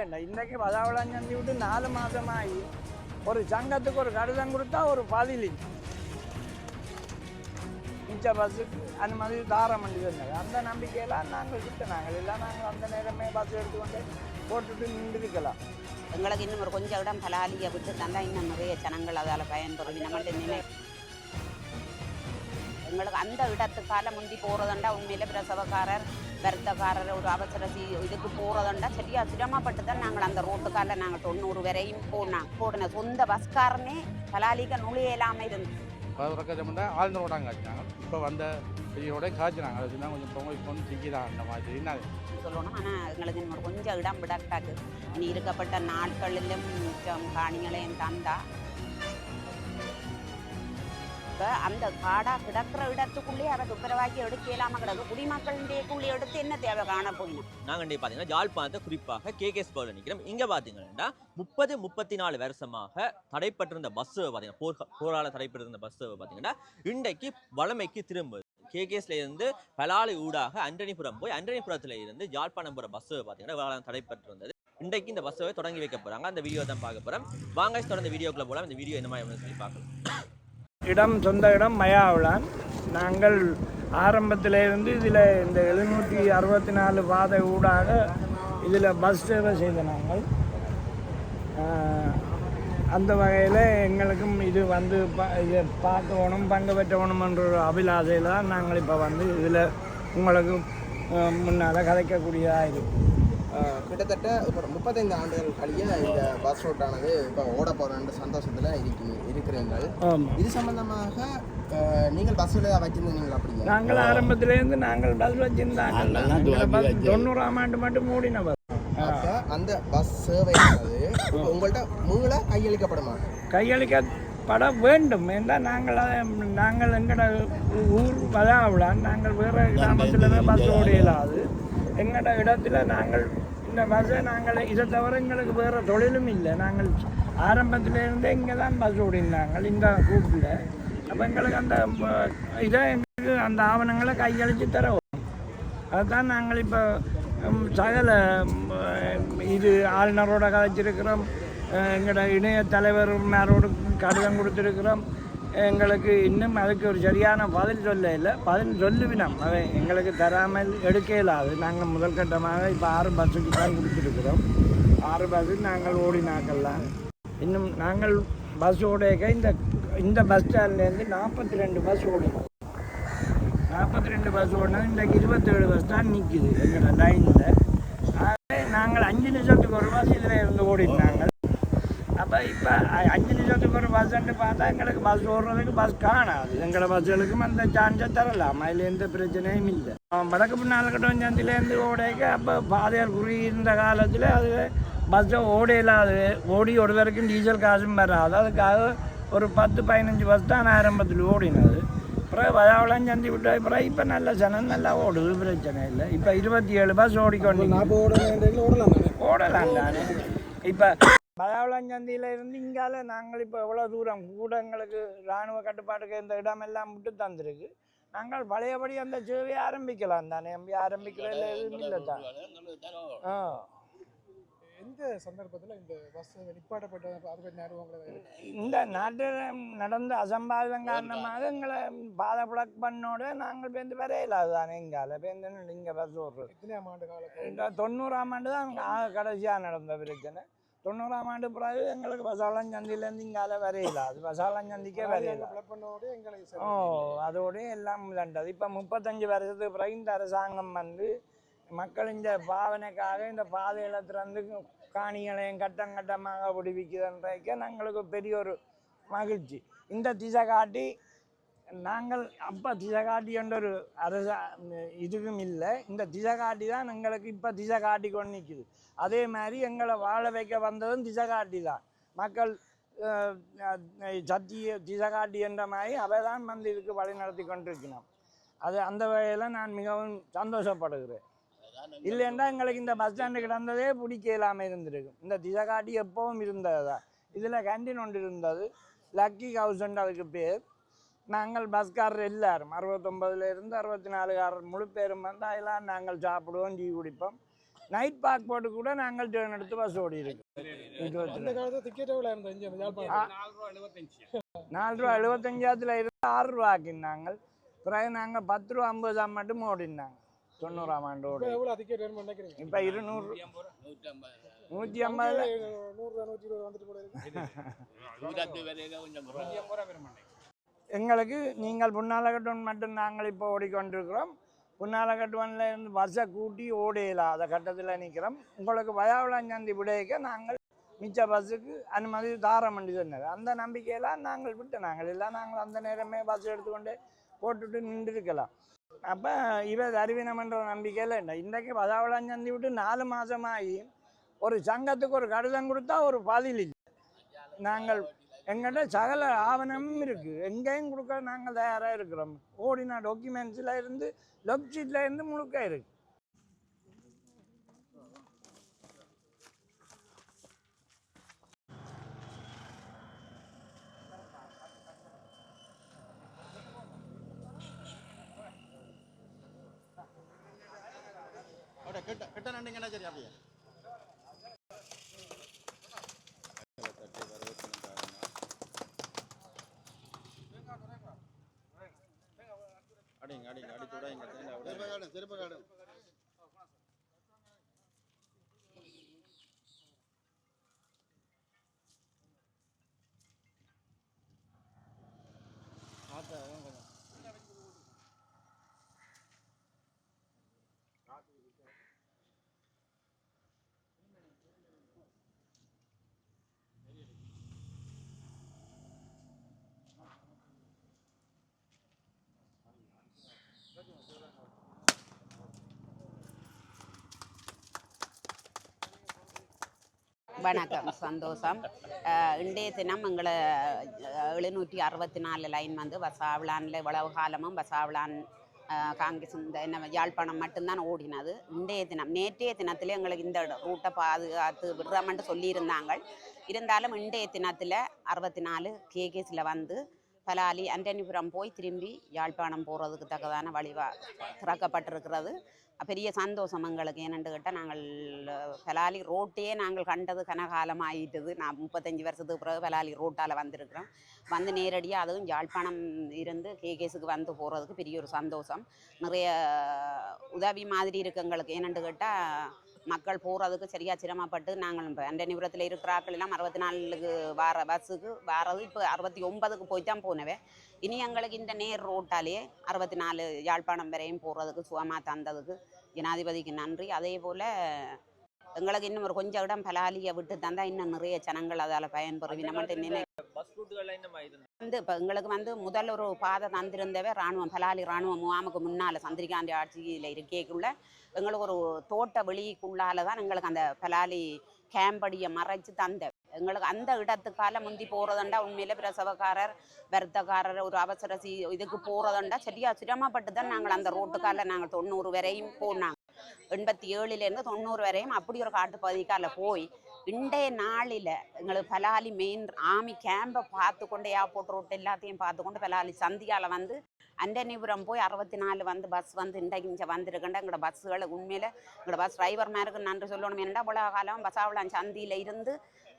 இல்லை இன்றைக்கு பதாவளம் விட்டு நாலு மாதமாகி ஒரு சங்கத்துக்கு ஒரு கடிதம் கொடுத்தா ஒரு பதிலி மிச்ச பஸ்ஸுக்கு அனுமதி தாரம் பண்ணி இருந்தாங்க அந்த நம்பிக்கையெல்லாம் நாங்கள் கிட்ட நாங்கள் இல்லை நாங்கள் அந்த நேரமே பஸ் எடுத்துக்கொண்டு போட்டுட்டு நின்றுக்கலாம் எங்களுக்கு இன்னும் ஒரு கொஞ்சம் இடம் பலாலியை விட்டு தந்தால் இன்னும் நிறைய ஜனங்கள் அதால் பயன்பெறும். நம்மள்ட்ட நினை எங்களுக்கு அந்த இடத்துக்கால முந்தி போகிறதுண்டா உண்மையிலே பிரசவக்காரர். வருத்தக்காரர் ஒரு அவசர சி இதுக்கு போகிறதுண்டா சரியா சிரமப்பட்டு தான் நாங்கள் அந்த ரோட்டுக்கால நாங்கள் தொண்ணூறு வரையும் போனோம் போடின. சொந்த பஸ்காரனே பலாலிக்க நுழையலாமல் இருந்து. பதறக்கச்சமெண்டா ஆழ்ந்த ரோடாங்க காய்ச்சினாங்க இப்போ வந்த பெரியோட காய்ச்சினாங்க அதுக்கு தான் கொஞ்சம் பொங்கல் இப்போ வந்து சிக்கிதான் அந்த மாதிரி சொல்லணும். ஆனால் எங்களுக்கு கொஞ்சம் இடம் விடட்டாக்கு இனி இருக்கப்பட்ட நாட்களிலும் காணிகளையும் தந்தா அந்த காடா கிடக்கிற இடத்துக்குள்ளே அதை துப்புரவாக்கி எடுக்கலாம கிடக்கு குடிமக்களுடைய எடுத்து என்ன தேவை காண போயிடும் நாங்கள் இன்றைய பார்த்தீங்கன்னா யாழ்ப்பாணத்தை குறிப்பாக கேகேஸ் பகுதியில் நிற்கிறோம். இங்கே பார்த்தீங்கன்னா முப்பது முப்பத்தி நாலு வருஷமாக தடைப்பட்டிருந்த பஸ் பார்த்தீங்கன்னா போர் போரால தடைப்பட்டிருந்த பஸ் பார்த்தீங்கன்னா இன்றைக்கு வளமைக்கு திரும்புது கேகேஸ்ல இருந்து பலாலி ஊடாக அண்டனிபுரம் போய் அண்டனிபுரத்துல இருந்து யாழ்ப்பாணம் போகிற பஸ் பார்த்தீங்கன்னா தடைப்பட்டிருந்தது. இன்றைக்கு இந்த பஸ்ஸை தொடங்கி வைக்க போறாங்க. அந்த வீடியோ தான் பார்க்க போகிறோம் வாங்க தொடர்ந்து வீடியோக்குள்ள போகலாம் இந்த வீடியோ என்ன மாதிரி சொல்லி பார்க்கலாம். இடம் சொந்த இடம் மயாவளான் நாங்கள் ஆரம்பத்திலேருந்து இதில் இந்த எழுநூற்றி அறுபத்தி நாலு பாதை ஊடாக இதில் பஸ் சேவை செய்த நாங்கள். அந்த வகையில் எங்களுக்கும் இது வந்து ப இதை பார்க்கணும் பங்கு பெற்றவணும்ன்ற ஒரு அபிலாசையில் தான் நாங்கள் இப்போ வந்து இதில் உங்களுக்கு முன்னால் கதைக்கக்கூடியதாக இருக்குது கிட்டத்தட்ட இப்போ முப்பத்தைந்து ஆண்டுகள் கழிய இந்த பஸ் ரூட்டானது இப்போ ஓட போகிறன்ற சந்தோஷத்தில் இருக்கு இருக்கிறீங்கள் இது சம்பந்தமாக நீங்கள் பஸ்ஸில் வச்சிருந்தீங்களா அப்படிங்க நாங்கள் ஆரம்பத்திலேருந்து நாங்கள் பஸ் வச்சிருந்தாங்க. பஸ் தொண்ணூறாம் ஆண்டு மட்டும் மூடின பஸ் அப்போ அந்த பஸ் சேவையானது இப்போ உங்கள்கிட்ட மூளை கையளிக்கப்படுமா? கையளிக்கப்பட வேண்டும். என்றால் நாங்கள் அதை- நாங்கள் எங்கட ஊர் வதாவிடான் நாங்கள் வேறு கிராமத்தில் பஸ் ஓட இயலாது எங்கட இடத்துல நாங்கள் இந்த பஸ்ஸை நாங்கள் இதை தவிர எங்களுக்கு வேறு தொழிலும் இல்லை. நாங்கள் ஆரம்பத்திலேருந்தே இங்கே தான் பஸ் ஓடினாங்க. இந்த கூப்பில் அப்போ எங்களுக்கு அந்த இதை எங்களுக்கு அந்த ஆவணங்களை கையளித்து தர அதுதான் நாங்கள் இப்போ சகல இது ஆளுநரோட கதைச்சிருக்கிறோம். எங்களோட இணைய தலைவர் மேலோடு கடிதம் கொடுத்துருக்கிறோம். எங்களுக்கு இன்னும் அதுக்கு ஒரு சரியான பதில் சொல்ல இல்லை. பதில் சொல்லுவினம். அதை எங்களுக்கு தராமல் எடுக்க இயலாது நாங்கள் முதல் கட்டமாக இப்போ ஆறு பஸ்ஸுக்கு தான் கொடுத்துருக்குறோம். ஆறு பஸ்ஸு நாங்கள் ஓடினாக்கெல்லாம் இன்னும் நாங்கள் பஸ் ஓடையக்க இந்த இந்த பஸ் ஸ்டாண்ட்லேருந்து நாற்பத்தி ரெண்டு பஸ் ஓடினோம். நாற்பத்தி ரெண்டு பஸ் ஓடினா இன்றைக்கு இருபத்தேழு பஸ் தான் நிற்கிது எங்களோட லைனில் ஆகவே நாங்கள் அஞ்சு நிமிஷத்துக்கு ஒரு பஸ் இதில் இருந்து ஓடினாங்க. இப்போ அஞ்சு நிமிஷத்துக்கு ஒரு பஸ்ஸுன்னு பார்த்தா எங்களுக்கு பஸ் ஓடுறதுக்கு பஸ் காணாது எங்களோட பஸ்ஸுகளுக்கும் அந்த சான்ஸை தரலாம் அதில் எந்த பிரச்சனையும் இல்லை வடக்கு பின்னால் கட்டம் சந்திலேருந்து ஓடைக்க அப்போ பாதையார் குறி இருந்த காலத்தில் அது பஸ்ஸை ஓடையில்லாது ஓடி ஒரு வரைக்கும் டீசல் காசும் வராது அதுக்காக ஒரு பத்து பதினஞ்சு பஸ் தான் ஆரம்பத்தில் ஓடினது அப்புறம் வதாவளம் சந்தி விட்டு அப்புறம் இப்போ நல்ல சனம் நல்லா ஓடுது பிரச்சனை இல்லை இப்போ இருபத்தி ஏழு பஸ் ஓடிக்கொண்டு ஓடலாம் தானே இப்போ வதாவளம் சந்தியில் இருந்து இங்கால நாங்கள் இப்போ எவ்வளோ தூரம் கூட எங்களுக்கு இராணுவ கட்டுப்பாட்டுக்கு இந்த இடமெல்லாம் விட்டு தந்திருக்கு. நாங்கள் பழையபடி அந்த சேவையை ஆரம்பிக்கலாம் தானே. நம்பி ஆரம்பிக்கிறதுல எதுவும் இல்லை தான் ஆ. எந்த சந்தர்ப்பத்தில் இந்த பஸ் இந்த நாட்டில் நடந்த அசம்பாவிதம் காரணமாக எங்களை பாதை பிளக் பண்ணோட நாங்கள் பேருந்து வரையில தானே இங்கால. பேருந்து இங்கே பஸ் ஓடுறது தொண்ணூறாம் ஆண்டு தான் கடைசியாக நடந்த பிரச்சனை. தொண்ணூறாம் ஆண்டு பிறகு எங்களுக்கு பசாலம் சந்திலேருந்து இங்கால வரையில. அது பசாலம் சந்திக்கே வரையில. எங்களுக்கு ஓ அதோடய எல்லாம் விளண்டது இப்போ முப்பத்தஞ்சு வருஷத்துக்கு பிறகு இந்த அரசாங்கம் வந்து மக்கள் இந்த பாவனைக்காக இந்த பாதைகளை திறந்து காணிகளையும் கட்டம் கட்டமாக விடுவிக்குதுன்றக்க நாங்களுக்கு பெரிய ஒரு மகிழ்ச்சி. இந்த திசை காட்டி நாங்கள் அப்போ திசகாட்டி என்ற ஒரு அரச இதுவும் இல்லை. இந்த திசை காட்டி தான் எங்களுக்கு இப்போ திசகாட்டி கொண்டு நிற்குது அதே மாதிரி எங்களை வாழ வைக்க வந்ததும் திசை காட்டி தான். மக்கள் சத்திய திசகாட்டி என்ற மாதிரி அவை தான் வந்து இதுக்கு வழி நடத்தி கொண்டிருக்கணும். அது அந்த வகையில் நான் மிகவும் சந்தோஷப்படுகிறேன். இல்லைன்னா எங்களுக்கு இந்த பஸ் ஸ்டாண்டு கிடந்ததே பிடிக்க இல்லாமல் இருந்திருக்கும். இந்த திசகாட்டி எப்பவும் இருந்தது தான் இதில் கேண்டீன் ஒன்று இருந்தது. லக்கி ஹவுஸ்ன்ற அதுக்கு பேர். நாங்கள் பஸ்காரர் எல்லாரும். அறுபத்தொம்பதுல இருந்து அறுபத்தி நாலுக்காரர் முழு பேரும் வந்து அதெல்லாம் நாங்கள் சாப்பிடுவோம் டீ குடிப்போம். நைட் பார்க் போட்டு கூட நாங்கள் டேர்ன் எடுத்து பஸ் ஓடி இருக்கு அந்த இருபத்தி காலத்துல டிக்கெட் எவ்வளோ இருந்தது இங்கே அந்த யாழ்ப்பாணம்? நாலு ரூபா எழுபத்தஞ்சாத்துல இருந்து ஆறு ரூபாக்கினாங்க பிறகு நாங்கள் பத்து ரூபா ஐம்பதாம் மட்டும் ஓடினாங்க. தொண்ணூறாம் ஆண்டு இப்போ ஓடி இப்போ இருநூறு. நூற்றி ஐம்பது நூறு நூற்றி இருபது வந்துட்டு எங்களுக்கு நீங்கள் புன்னாலகட்டுவன் மட்டும் நாங்கள் இப்போ ஓடிக்கொண்டிருக்கிறோம். புன்னாலகட்டுவனில் இருந்து பஸ்ஸை கூட்டி ஓடையில்லாத கட்டத்தில் நிற்கிறோம் உங்களுக்கு வயாவிளாஞ்சந்தி விடையக்க நாங்கள் மிச்ச பஸ்ஸுக்கு அனுமதி தாரம் பண்ணி சொன்னது. அந்த நம்பிக்கையெல்லாம் நாங்கள் விட்டு நாங்கள் இல்லை நாங்கள் அந்த நேரமே பஸ் எடுத்துக்கொண்டு போட்டுட்டு நின்றுருக்கலாம். அப்போ இவ அறிவினம்ன்ற நம்பிக்கையில் இல்லை இன்றைக்கு பதாவளஞ்சந்தி விட்டு நாலு மாதமாகி ஒரு சங்கத்துக்கு ஒரு கடிதம் கொடுத்தா ஒரு பதில் இல்லை. நாங்கள் எங்கிட்ட சகல ஆவணமும் இருக்குது எங்கேயும் கொடுக்க நாங்கள் தயாராக இருக்கிறோம். ஓடின டாக்குமெண்ட்ஸில் இருந்து லொப்ஷீட்டில் இருந்து முழுக்க இருக்கு. கிட்ட அடிங்க நண்டிங்கன்னா விடாங்க அப்படியே. காடும் திரும்ப வணக்கம் சந்தோஷம். இன்றைய தினம் எங்களை எழுநூற்றி அறுபத்தி நாலு லைன் வந்து வசாவிளானில் இவ்வளவு காலமும் வசாவிளான் காங்கிரஸ் இந்த என்ன யாழ்ப்பாணம் மட்டும்தான் ஓடினது. இன்றைய தினம் நேற்றைய தினத்தில் எங்களுக்கு இந்த ரூட்டை பாதுகாத்து விடுறோம்னு சொல்லியிருந்தாங்க. இருந்தாலும் இன்றைய தினத்தில் அறுபத்தி நாலு கேகேஸில் வந்து பலாலி அண்டனிபுரம் போய் திரும்பி யாழ்ப்பாணம் போகிறதுக்கு தக்கதான வழிவா திறக்கப்பட்டிருக்கிறது. பெரிய சந்தோஷம் எங்களுக்கு. ஏனென்று கேட்டால் நாங்கள் பலாலி ரோட்டையே நாங்கள் கண்டது கனகாலம் ஆயிட்டுது நான் முப்பத்தஞ்சு வருஷத்துக்கு பிறகு பலாலி ரோட்டால் வந்திருக்கிறோம். வந்து நேரடியாக அதுவும் யாழ்ப்பாணம் இருந்து கேகேஸுக்கு வந்து போகிறதுக்கு பெரிய ஒரு சந்தோஷம். நிறைய உதவி மாதிரி இருக்கு எங்களுக்கு. ஏனென்று கேட்டால் மக்கள் போகிறதுக்கு சரியாக சிரமப்பட்டு நாங்கள் இப்போ அண்டனிபுரத்தில் இருக்கிற ஆட்கள் எல்லாம் அறுபத்தி நாலுக்கு வார பஸ்ஸுக்கு வாரது இப்போ அறுபத்தி ஒன்பதுக்கு போய் தான் போனவே. இனி எங்களுக்கு இந்த நேர் ரோட்டாலே அறுபத்தி நாலு யாழ்ப்பாணம் வரையும் போகிறதுக்கு சுகமாக தந்ததுக்கு ஜனாதிபதிக்கு நன்றி. அதே போல் எங்களுக்கு இன்னும் ஒரு கொஞ்சம் இடம் பலாலியை விட்டு தந்தால் இன்னும் நிறைய ஜனங்கள் அதால் பயன்பெறுவின மட்டும் நினை வந்து இப்போ எங்களுக்கு வந்து முதல் ஒரு பாதை தந்திருந்தவே ராணுவம் பலாலி ராணுவ முகாமுக்கு முன்னால் சந்திரிகாந்தி ஆட்சியில் இருக்கேக்குள்ள எங்களுக்கு ஒரு தோட்ட வெளிக்குள்ளால தான் எங்களுக்கு அந்த பலாலி கேம்படியை மறைச்சு தந்த. எங்களுக்கு அந்த இடத்துக்கால முந்தி போகிறதுண்டா உண்மையில பிரசவக்காரர் வருத்தக்காரர் ஒரு அவசர சி இதுக்கு போகிறதுண்டா சரியா சிரமப்பட்டு தான் நாங்கள் அந்த ரோட்டுக்கால நாங்கள் தொண்ணூறு வரையும் போனாங்க. எண்பத்தி ஏழுலேருந்து தொண்ணூறு வரையும் அப்படி ஒரு காட்டுப்பகுதிக்கால போய் இன்றைய நாளில் எங்களுக்கு பலாலி மெயின் ஆமி கேம்பை பார்த்து கொண்டு ஏர்போர்ட் ரோட் எல்லாத்தையும் பார்த்து கொண்டு பலாலி சந்தியால் வந்து அண்டனிபுரம் போய் அறுபத்தி நாலு வந்து பஸ் வந்து இன்றைக்கு இங்கே வந்திருக்கேன் எங்களோட பஸ்ஸுகளை உண்மையில் எங்களோட பஸ் டிரைவர்மாருக்கு நன்றி சொல்லணும். என்னடா உலக காலம் பசாவளான் சந்தியில் இருந்து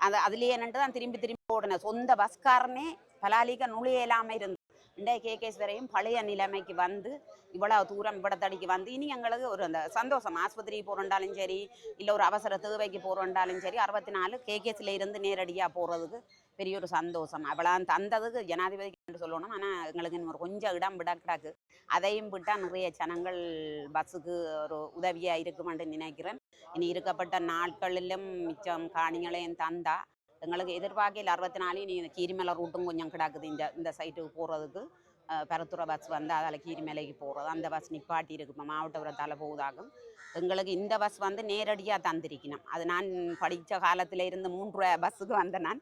அது அதுலேயே நின்று தான் திரும்பி திரும்பி ஓடுனேன். சொந்த பஸ்காரனே பலாலிக்க நுழையலாமல் இருந்து இன்றைய கேகேஸ் வரையும் பழைய நிலைமைக்கு வந்து இவ்வளவு தூரம் இவ்வளத்தடிக்கு வந்து இனி எங்களுக்கு ஒரு அந்த சந்தோஷம். ஆஸ்பத்திரி போகிறோண்டாலும் சரி இல்லை ஒரு அவசர தேவைக்கு போகிறோண்டாலும் சரி அறுபத்தி நாலு கேகேஸில் இருந்து நேரடியாக போகிறதுக்கு பெரிய ஒரு சந்தோஷம். அவ்வளோ தந்ததுக்கு ஜனாதிபதிக்கு சொல்லணும். ஆனால் எங்களுக்கு ஒரு கொஞ்சம் இடம் விட கிடக்கு. அதையும் விட்டால் நிறைய ஜனங்கள் பஸ்ஸுக்கு ஒரு உதவியாக இருக்குமென்று நினைக்கிறேன். இனி இருக்கப்பட்ட நாட்களிலும் மிச்சம் காணிகளையும் தந்தா எங்களுக்கு எதிர்பார்க்கையில் அறுபத்தி நாளையும் இனி இந்த கீரிமலை ரூட்டும் கொஞ்சம் கிடக்குது. இந்த இந்த சைட்டுக்கு போகிறதுக்கு பெருத்துறை பஸ் வந்து அதில் கீரிமலைக்கு போகிறது அந்த பஸ் நிப்பாட்டி இருக்கு. இப்போ மாவட்டபுரத்தால் போகுதாகும். எங்களுக்கு இந்த பஸ் வந்து நேரடியாக தந்திருக்கணும். அது நான் படித்த காலத்தில் இருந்து மூன்று பஸ்ஸுக்கு வந்த நான்.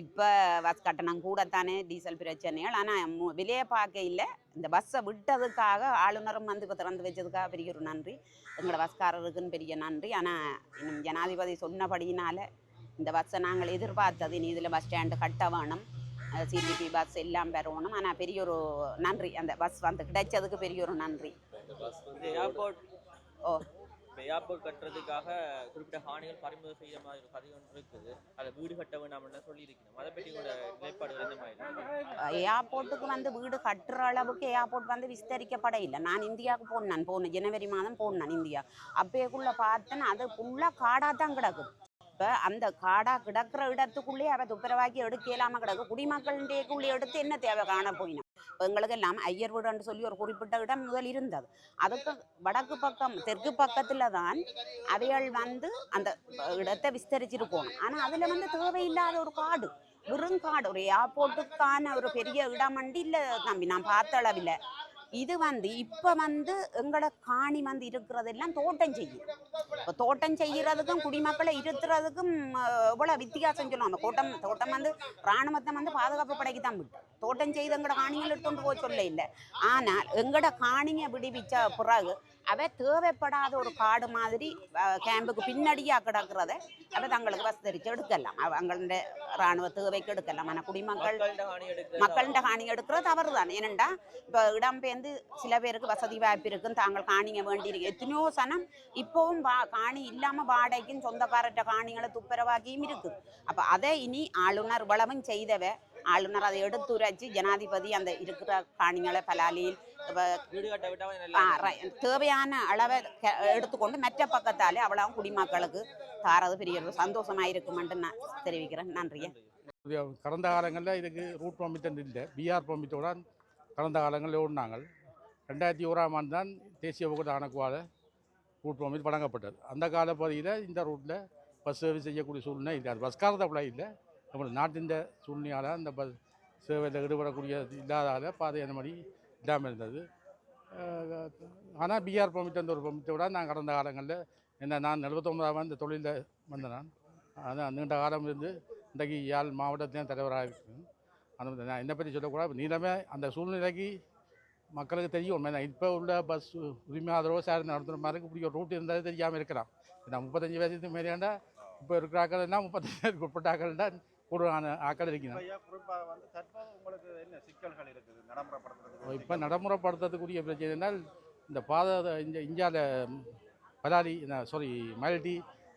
இப்போ பஸ் கட்டணம் கூடத்தானே டீசல் பிரச்சனைகள். ஆனால் விலையை பார்க்க இல்லை. இந்த பஸ்ஸை விட்டதுக்காக ஆளுநரும் வந்து இப்போ திறந்து வச்சதுக்காக பெரிய ஒரு நன்றி. எங்களோட பஸ்காரருக்குன்னு பெரிய நன்றி. ஆனால் ஜனாதிபதி சொன்னபடியினால இந்த பஸ்ஸை நாங்கள் எதிர்பார்த்தது. இனி இதில் பஸ் ஸ்டாண்டு கட்ட வேணும். சிடிபி பஸ் எல்லாம் பெறணும். ஆனால் பெரிய ஒரு நன்றி. அந்த பஸ் வந்து கிடைச்சதுக்கு பெரிய ஒரு நன்றி. ஓ. இப்போ ஏர்போர்ட் கட்டுறதுக்காக குறிப்பிட்ட ஹானிகள் பறிமுதல் செய்ய மாதிரி ஒரு கதை ஒன்று இருக்குது. அதை வீடு கட்ட வேண்டாம்னு சொல்லியிருக்கணும் அதை பற்றி உங்களோட நிலைப்பாடு எந்த மாதிரி இருக்கு? ஏர்போர்ட்டுக்கு வந்து வீடு கட்டுற அளவுக்கு ஏர்போர்ட் வந்து விஸ்தரிக்கப்பட இல்லை. நான் இந்தியாவுக்கு போனேன். போனேன் ஜனவரி மாதம் போனேன் இந்தியா. அப்பேக்குள்ள பார்த்தேன் அது ஃபுல்லாக காடாக தான் கிடக்குது இப்போ அந்த காடாக கிடக்கிற இடத்துக்குள்ளே அவ துப்புரவாக்கி எடுக்க இயலாமல் கிடக்கு. குடிமக்களுடைய எடுத்து என்ன தேவை? காண போயினோம் இப்போ எங்களுக்கு எல்லாம் ஐயர் வீடுன்னு சொல்லி ஒரு குறிப்பிட்ட இடம் முதல் இருந்தது. அதுக்கு வடக்கு பக்கம் தெற்கு பக்கத்தில் தான் அவைகள் வந்து அந்த இடத்தை விஸ்தரிச்சிருக்கோம் ஆனால் அதில் வந்து தேவையில்லாத ஒரு காடு. வெறும் காடு. ஒரு ஏர்போர்ட்டுக்கான ஒரு பெரிய இடமண்டி இல்லை தம்பி. நான் பார்த்த அளவில். இது வந்து இப்போ வந்து எங்களோட காணி வந்து இருக்கிறதெல்லாம் தோட்டம் செய்யும். இப்போ தோட்டம் செய்கிறதுக்கும் குடிமக்களை இருத்துறதுக்கும் அஹ், எவ்வளோ வித்தியாசம் சொல்லுவோம் அந்த தோட்டம் தோட்டம் வந்து இராணுவத்தை வந்து பாதுகாப்பு படைக்கு தான் விட்டு. தோட்டம் செய்து எங்களோட காணிகள் எடுத்துகிட்டு போக சொல்ல இல்லை. ஆனால் எங்களோட காணியை விடுவிச்ச பிறகு அவ தேவைப்படாத ஒரு காடு மாதிரி கேம்புக்கு பின்னாடியா கிடக்கிறத அவ தங்களுக்கு வசதிச்சு எடுக்கலாம். அவங்களோட இராணுவ தேவைக்கு எடுக்கலாம். ஆனால் குடிமக்கள் மக்கள்கிட்ட காணி எடுக்கிறது தவறு தான் ஏனெண்டா இப்போ இடம்பெயர்ந்து சில பேருக்கு வசதி வாய்ப்பு இருக்கும். தாங்கள் காணிங்க வேண்டியிருக்கு எத்தனையோ சனம் இப்போவும் வா காணி இல்லாமல் வாடகைக்கும் சொந்தக்காரர்கிட்ட காணிகளை துப்புரவாக்கியும் இருக்குது அப்போ அதை இனி ஆளுநர் வளமும் செய்தவ ஆளுநர் அதை எடுத்துரைச்சு ஜனாதிபதி அந்த இருக்கிற காணிகளை பலாலியில் தேவையான அளவை கெ- எடுத்துக்கொண்டு மற்ற பக்கத்தாலே அவ்வளவு குடிமக்களுக்கு தாரது பெரிய ஒரு இருக்குமென்று நான் தெரிவிக்கிறேன். நன்றியா கடந்த காலங்களில் இதுக்கு ரூட் பர்மிட் இல்லை. பிஆர் பர்மிட்டோட கடந்த காலங்களில் ஓடினாங்க. ரெண்டாயிரத்தி ஓராம் ஆண்டு தான் தேசிய போக்குவரத்து ஆணைக்குவால ரூட் பர்மிட் வழங்கப்பட்டது. அந்த கால பகுதியில் இந்த ரூட்டில் பஸ் சர்வீஸ் செய்யக்கூடிய சூழ்நிலை இல்லை. அது பஸ் காரத்தை இல்லை. நம்ம நாட்டின் சூழ்நிலையால் அந்த பஸ் சேவையில் ஈடுபடக்கூடிய இல்லாதால பாதை அந்த மாதிரி இல்லாமல் இருந்தது. ஆனால் பிஆர் பர்மிட் அந்த ஒரு பர்மிட்டோட நான் கடந்த காலங்களில் என்ன நான் எழுபத்தொம்பதாம் இந்த தொழிலில் வந்த நான். அதான் நீண்ட காலம் இருந்து இன்றைக்கு யாழ் மாவட்டத்தின் தலைவராக இருக்கேன் அந்த நான் என்னை பற்றி சொல்லக்கூடாது. நீளமே அந்த சூழ்நிலைக்கு மக்களுக்கு தெரியும். உண்மை இப்போ உள்ள பஸ் உரிமையாளரோ சார் நடத்துகிற மாதிரி இப்படி ஒரு ரூட் இருந்தாலும் தெரியாமல் இருக்கலாம். நான் முப்பத்தஞ்சு வயசுக்கு மேலேண்டா இப்போ இருக்கிற ஆக்கள் முப்பத்தஞ்சு உட்பட்ட ஆக்கள் தான் கூடுதலான ஆக்கள் இருக்கிறாங்க இப்போ நடைமுறைப்படுத்துறதுக்குரிய பிரச்சனை என்றால் இந்த பாதை இந்த இந்தியாவில் பலாரி சாரி மல்டி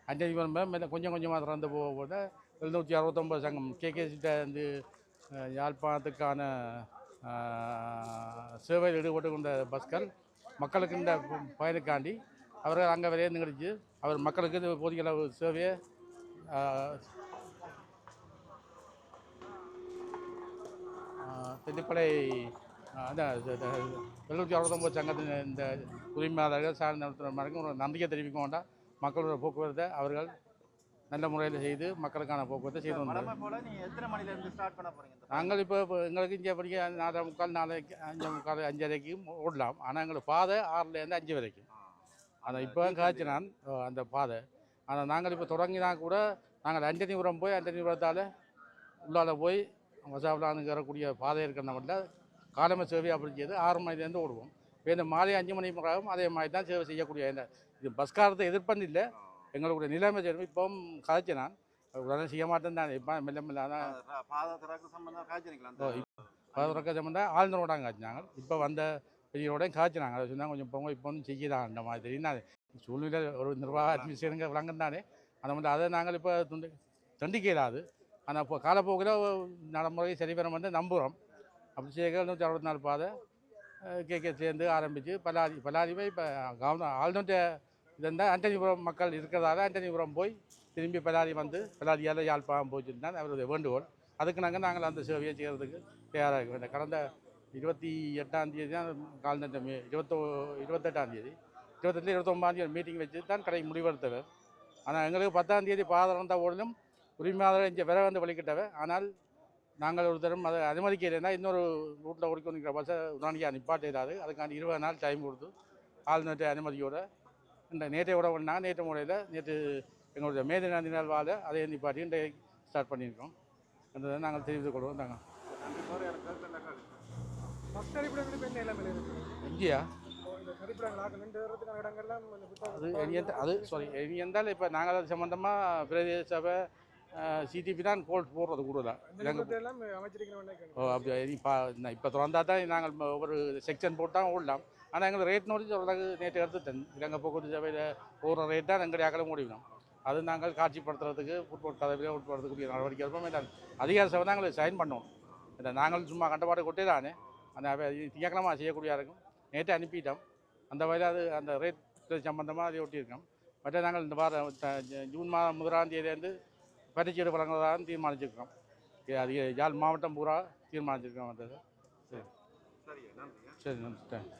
அஞ்சலி மேலே கொஞ்சம் கொஞ்சமாக திறந்து போக போத எழுநூற்றி அறுபத்தொம்பது சங்கம் கேகேசிட்ட வந்து யாழ்ப்பாணத்துக்கான சேவையில் ஈடுபட்டு கொண்ட பஸ்கள் மக்களுக்கு இந்த பயனுக்காண்டி அவர்கள் அங்கே வரையே நிகழ்ச்சி அவர் மக்களுக்கு போதிய அளவு சேவையை திண்டுக்கலை அதான் எழுநூற்றி அறுபத்தொம்பது சங்கத்தின் இந்த உரிமையாளர்கள் சார்ந்த நடத்துகிறவர்களுக்கு ஒரு நம்பிக்கை தெரிவிக்க வேண்டாம். மக்களோட போக்குவரத்தை அவர்கள் நல்ல முறையில் செய்து மக்களுக்கான போக்குவரத்தை செய்து இந்த நாங்கள் இப்போ எங்களுக்கு இங்கே படிக்க நாலரை முக்கால் நாளைக்கு அஞ்சு முக்கால் அஞ்சு வரைக்கும் ஓடலாம். ஆனால் எங்களுக்கு பாதை ஆறுலேருந்து அஞ்சு வரைக்கும். அதை இப்போ காய்ச்சினான் அந்த பாதை. ஆனால் நாங்கள் இப்போ தொடங்கினா கூட நாங்கள் அஞ்சனிபுரம் போய் அஞ்சனிபுரத்தால் உள்ளால போய் வசாவிலானுக்கு வரக்கூடிய பாதை இருக்கிற மட்டும் காலமை சேவை அப்படி செய்து ஆறு மணிலேருந்து ஓடுவோம். இப்போ இந்த மாலை அஞ்சு மணி முறையாகவும் அதே மாதிரி தான் சேவை செய்யக்கூடிய இந்த இது பஸ்காரத்தை எதிர்ப்பந்து இல்லை. எங்களுடைய நிலைமை சரி இப்போவும் காய்ச்சி நான். உடனே செய்ய மாட்டேன் தான். இப்போ மெல்ல மெல்ல அதான் பாத திறக்கு சம்பந்தம் காய்ச்சிருக்கலாம் ஓ, பதினொருக்க சம்பந்தம் ஆழ்ந்த ரோடாங்க காய்ச்சினாங்க. இப்போ வந்த பெரிய ரோடையும் காய்ச்சினாங்க. அதை சொன்னாங்க கொஞ்சம் போங்க இப்போ ஒன்றும் செய்யலாம். அந்த மாதிரி தெரியும் நான் சூழ்நிலை ஒரு நிர்வாக அட்மினிஸ்ட்ரேஷனுங்க விளங்கும் தானே அந்த மாதிரி அதை நாங்கள் இப்போ துண்டு தண்டிக்க இயலாது ஆனால் இப்போ காலப்போக்கில் நடைமுறை சரி வந்து நம்புகிறோம் அப்படி செய்ய நூற்றி அறுபத்தி நாலு பாதை கேகே சேர்ந்து ஆரம்பித்து பலாரி பலாரிவை இப்போ கவர்னர் ஆழ்நூற்ற இருந்தால் ஆண்டனிபுரம் மக்கள் இருக்கிறதால ஆண்டனிபுரம் போய் திரும்பி பலாரி வந்து பலாரியால் யாழ்ப்பாணம் போச்சுன்னு தான் அவருடைய வேண்டுகோள். அதுக்கு நாங்கள் நாங்கள் அந்த சேவையை செய்கிறதுக்கு தயாராக இருக்கோம். இந்த கடந்த இருபத்தி எட்டாம் தேதி தான் கால்நடை மீ இருபத்தோ இருபத்தெட்டாம் தேதி இருபத்தெட்டு இருபத்தொம்பதாம் தேதி மீட்டிங் வச்சு தான் கடை முடிவெடுத்தவர். ஆனால் எங்களுக்கு பத்தாம் தேதி பாதம் தான் ஓடலும் உரிமையாளர் இங்கே விரை வந்து வழிகிட்டவ ஆனால் நாங்கள் ஒரு தரம் அதை அனுமதிக்கிறேன்னா இன்னொரு ரூட்டில் ஓடிக்கொண்டு நிற்கிற பஸ்ஸை உடனடியாக நிப்பாட்டிடாது அதுக்காண்டி இருபது நாள் டைம் கொடுத்து ஆளுநர்கிட்ட அனுமதியோட இந்த நேற்றை விட ஒன்றாங்க நேற்று முறையில் நேற்று எங்களுடைய மேதை நந்தி நாள் வாழ அதை நிப்பாட்டி இன்றைய ஸ்டார்ட் பண்ணியிருக்கோம். என்றதை நாங்கள் தெரிவித்துக் கொள்வோம். நாங்கள். இங்கேயா அது எந்த அது சாரி இனி எந்தாலும் இப்போ நாங்கள் அது சம்மந்தமாக பிரதேச சபை சிடிபி தான் கோல்ட் போடுறது கூடுதலாக ஓ அப்படி இப்போ இப்போ திறந்தா தான் நாங்கள் ஒவ்வொரு செக்ஷன் போட்டால் ஓடலாம். ஆனால் எங்களுக்கு ரேட் நோட்டி சொல்கிறது நேற்று எடுத்துட்டேன். இலங்கை போக்குவரத்து சபையில் போகிற ரேட் தான் எங்களுடைய அகல முடியும் அது நாங்கள் காட்சிப்படுத்துறதுக்கு ஃபுட்பால் கதவிலே உட்படுறதுக்குரிய நடவடிக்கை எடுப்போம். இல்லை அதிகார சபை நாங்கள் சைன் பண்ணோம். இல்லை நாங்கள் சும்மா கண்டபாடு கொட்டே தானே அந்த திங்கக்கிழமை செய்யக்கூடியா இருக்கும் நேற்று அனுப்பிட்டோம். அந்த வகையில் அது அந்த ரேட் சம்பந்தமாக அதை ஒட்டியிருக்கோம். மற்ற நாங்கள் இந்த வாரம் ஜூன் மாதம் முதலாம் தேதியிலேருந்து பரிச்சீடு வழங்குவதாக தீர்மானிச்சிருக்கோம். அது யாழ் மாவட்டம் பூரா தீர்மானிச்சிருக்கோம். வந்தது சரி. நன்றி சரி நன்றி. தேங்க்ஸ்.